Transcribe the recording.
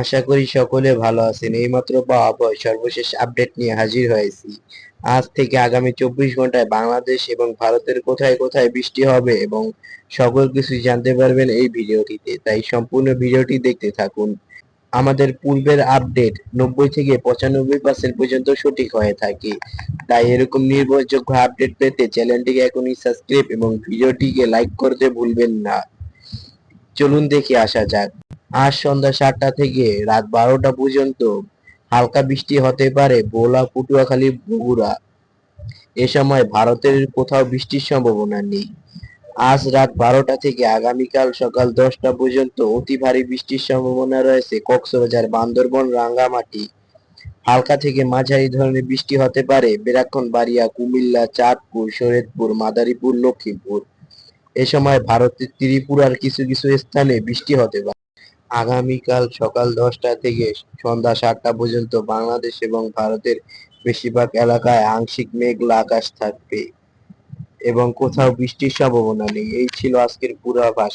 আশা করি সকলে ভালো আছেন। এইমাত্র পাওয়া আবহাওয়ার সর্বশেষ আপডেট নিয়ে হাজির হয়েছি। আজ থেকে আগামী চব্বিশ ঘন্টায় বাংলাদেশ এবং ভারতের কোথায় কোথায় বৃষ্টি হবে এবং সকল কিছু জানতে পারবেন এই ভিডিওটিতে। তাই সম্পূর্ণ ভিডিওটি দেখতে থাকুন। আমাদের পূর্বের আপডেট নব্বই থেকে পঁচানব্বই পার্সেন্ট পর্যন্ত সঠিক হয়ে থাকে। তাই এরকম নির্ভরযোগ্য আপডেট পেতে চ্যানেলটিকে এখনই সাবস্ক্রাইব এবং ভিডিওটিকে লাইক করতে ভুলবেন না। চলুন দেখে আসা যাক। আজ সন্ধ্যা সাতটা থেকে রাত বারোটা পর্যন্ত হালকা বৃষ্টি হতে পারে ভোলা পটুয়াখালী বগুড়া। এ সময় ভারতের কোথাও বৃষ্টির সম্ভাবনা নেই। আজ রাত বারোটা থেকে আগামীকাল সকাল দশটা পর্যন্ত অতি ভারী বৃষ্টির সম্ভাবনা রয়েছে কক্সবাজার, বান্দরবন, রাঙ্গামাটি। হালকা থেকে মাঝারি ধরনের বৃষ্টি হতে পারে বেরাক্ষণবাড়িয়া কুমিল্লা, চাঁদপুর, শরীয়তপুর, মাদারীপুর, লক্ষ্মীপুর। এ সময় ভারতের ত্রিপুরার কিছু কিছু স্থানে বৃষ্টি হতে পারে। আগামীকাল সকাল দশটা থেকে সন্ধ্যা সাতটা পর্যন্ত বাংলাদেশ এবং ভারতের বেশিরভাগ এলাকায় আংশিক মেঘলা আকাশ থাকবে এবং কোথাও বৃষ্টির সম্ভাবনা নেই। এই ছিল আজকের পূর্বাভাস।